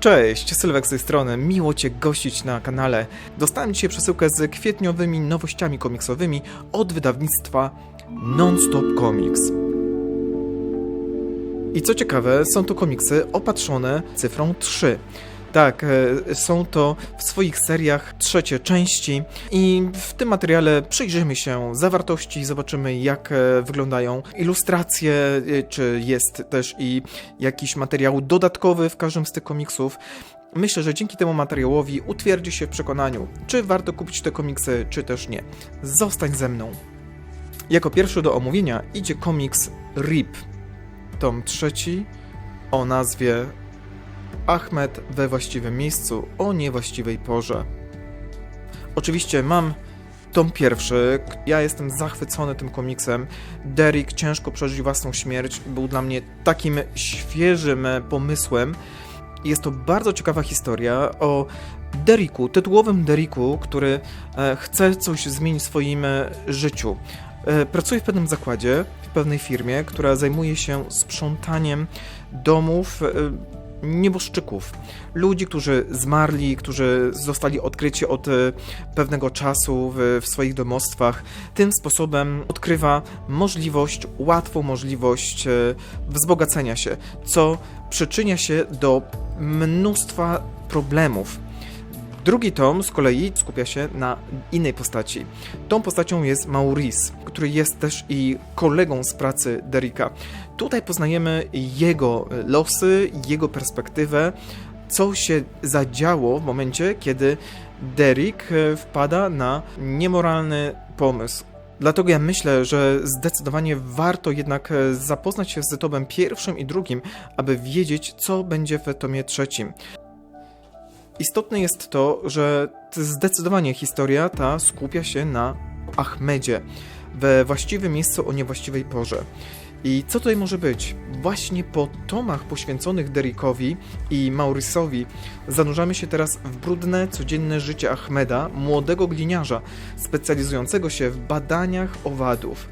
Cześć, Sylwek z tej strony, miło Cię gościć na kanale. Dostałem dzisiaj przesyłkę z kwietniowymi nowościami komiksowymi od wydawnictwa Nonstop Comics. I co ciekawe, są to komiksy opatrzone cyfrą 3. Tak, e, są to w swoich seriach trzecie części i w tym materiale przyjrzymy się zawartości, zobaczymy jak e, wyglądają ilustracje, e, czy jest też i jakiś materiał dodatkowy w każdym z tych komiksów. Myślę, że dzięki temu materiałowi utwierdzi się w przekonaniu, czy warto kupić te komiksy, czy też nie. Zostań ze mną. Jako pierwszy do omówienia idzie komiks RIP, tom trzeci o nazwie Ahmed we właściwym miejscu o niewłaściwej porze. Oczywiście mam tom pierwszy. Ja jestem zachwycony tym komiksem. Derek ciężko przeżył własną śmierć. Był dla mnie takim świeżym pomysłem. Jest to bardzo ciekawa historia o Deriku, tytułowym Deriku, który e, chce coś zmienić w swoim e, życiu. E, Pracuje w pewnym zakładzie, w pewnej firmie, która zajmuje się sprzątaniem domów nieboszczyków. Ludzi, którzy zmarli, którzy zostali odkryci od e, pewnego czasu w, w swoich domostwach. Tym sposobem odkrywa możliwość, łatwą możliwość e, wzbogacenia się, co przyczynia się do mnóstwa problemów. Drugi tom z kolei skupia się na innej postaci. Tą postacią jest Maurice, który jest też i kolegą z pracy Derricka. Tutaj poznajemy jego losy, jego perspektywę, co się zadziało w momencie, kiedy Derrick e, wpada na niemoralny pomysł. Dlatego ja myślę, że zdecydowanie warto jednak e, zapoznać się z tomem pierwszym i drugim, aby wiedzieć, co będzie w tomie trzecim. Istotne jest to, że zdecydowanie historia ta skupia się na Ahmedzie, we właściwym miejscu o niewłaściwej porze. I co tutaj może być? Właśnie po tomach poświęconych Derrickowi i Maurice'owi zanurzamy się teraz w brudne, codzienne życie Ahmeda, młodego gliniarza, specjalizującego się w badaniach owadów.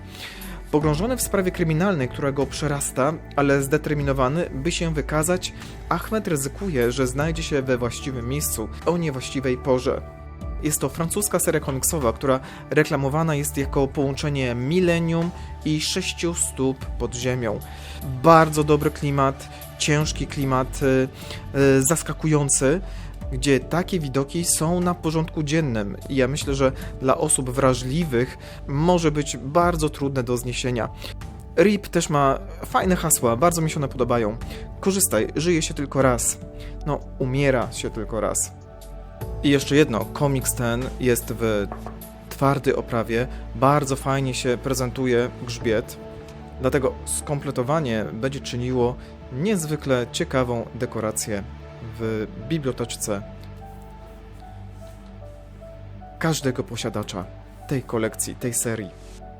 Pogrążony w sprawie kryminalnej, która go przerasta, ale zdeterminowany, by się wykazać, Ahmed ryzykuje, że znajdzie się we właściwym miejscu o niewłaściwej porze. Jest to francuska seria komiksowa, która reklamowana jest jako połączenie milenium i sześciu stóp pod ziemią. Bardzo dobry klimat, ciężki klimat, y, y, zaskakujący, gdzie takie widoki są na porządku dziennym. I ja myślę, że dla osób wrażliwych może być bardzo trudne do zniesienia. RIP też ma fajne hasła, bardzo mi się one podobają. Korzystaj, żyje się tylko raz. No, umiera się tylko raz. I jeszcze jedno, komiks ten jest w twardej oprawie, bardzo fajnie się prezentuje grzbiet, dlatego skompletowanie będzie czyniło niezwykle ciekawą dekorację w biblioteczce każdego posiadacza tej kolekcji, tej serii.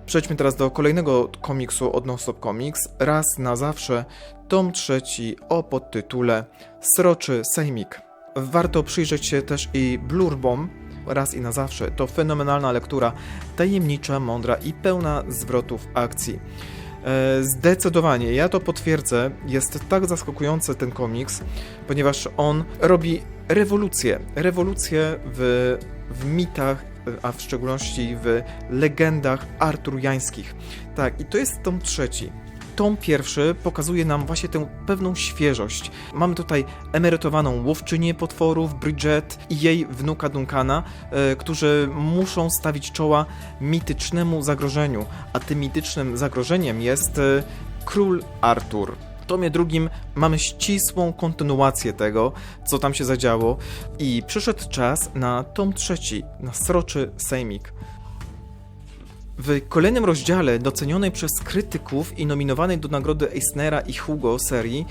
Przejdźmy teraz do kolejnego komiksu od Nonstop Comics. Raz na zawsze, tom trzeci o podtytule Sroczy Sejmik. Warto przyjrzeć się też i Blurbom, raz i na zawsze. To fenomenalna lektura, tajemnicza, mądra i pełna zwrotów akcji. E, Zdecydowanie, ja to potwierdzę, jest tak zaskakujący ten komiks, ponieważ on robi rewolucję. Rewolucję w, w mitach, a w szczególności w legendach arturiańskich. Tak, i to jest tom trzeci. Tom pierwszy pokazuje nam właśnie tę pewną świeżość. Mamy tutaj emerytowaną łowczynię potworów, Bridget i jej wnuka Duncana, e, którzy muszą stawić czoła mitycznemu zagrożeniu, a tym mitycznym zagrożeniem jest e, król Artur. W tomie drugim mamy ścisłą kontynuację tego, co tam się zadziało i przyszedł czas na tom trzeci, na Sroczy Sejmik. W kolejnym rozdziale, docenionej przez krytyków i nominowanej do nagrody Eisnera i Hugo serii,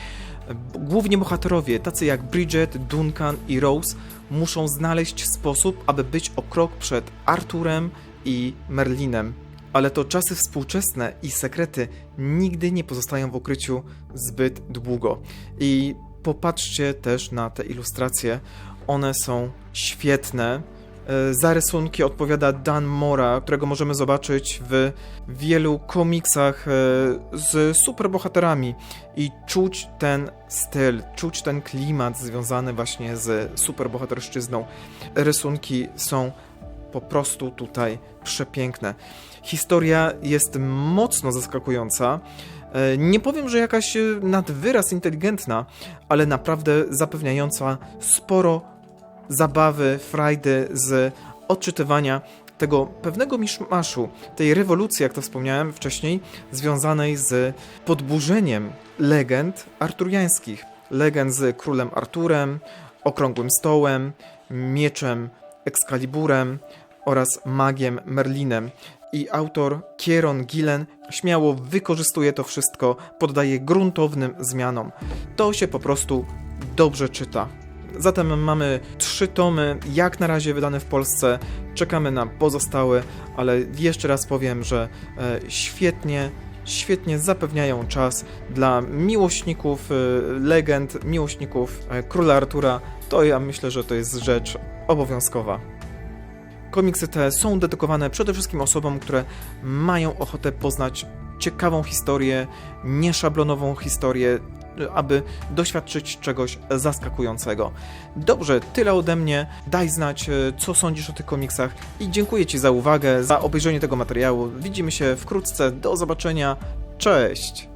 głównie bohaterowie, tacy jak Bridget, Duncan i Rose, muszą znaleźć sposób, aby być o krok przed Arturem i Merlinem. Ale to czasy współczesne i sekrety nigdy nie pozostają w ukryciu zbyt długo. I popatrzcie też na te ilustracje. One są świetne Za rysunki odpowiada Dan Mora, którego możemy zobaczyć w wielu komiksach e, z superbohaterami i czuć ten styl, czuć ten klimat związany właśnie z superbohaterszczyzną. Rysunki są po prostu tutaj przepiękne. Historia jest mocno zaskakująca. E, Nie powiem, że jakaś e, nad wyraz inteligentna, ale naprawdę zapewniająca sporo zabawy, frajdy z odczytywania tego pewnego miszmaszu, tej rewolucji, jak to wspomniałem wcześniej, związanej z podburzeniem legend arturiańskich. Legend z królem Arturem, okrągłym stołem, mieczem Excaliburem oraz magiem Merlinem. I autor Kieron Gillen śmiało wykorzystuje to wszystko, poddaje gruntownym zmianom. To się po prostu dobrze czyta. Zatem mamy trzy tomy, jak na razie wydane w Polsce. Czekamy na pozostałe, ale jeszcze raz powiem, że e, świetnie, świetnie zapewniają czas dla miłośników e, legend, miłośników e, króla Artura. To ja myślę, że to jest rzecz obowiązkowa. Komiksy te są dedykowane przede wszystkim osobom, które mają ochotę poznać ciekawą historię, nieszablonową historię, aby doświadczyć czegoś zaskakującego. Dobrze, tyle ode mnie. Daj znać, e, co sądzisz o tych komiksach i dziękuję Ci za uwagę, za obejrzenie tego materiału. Widzimy się wkrótce. Do zobaczenia. Cześć!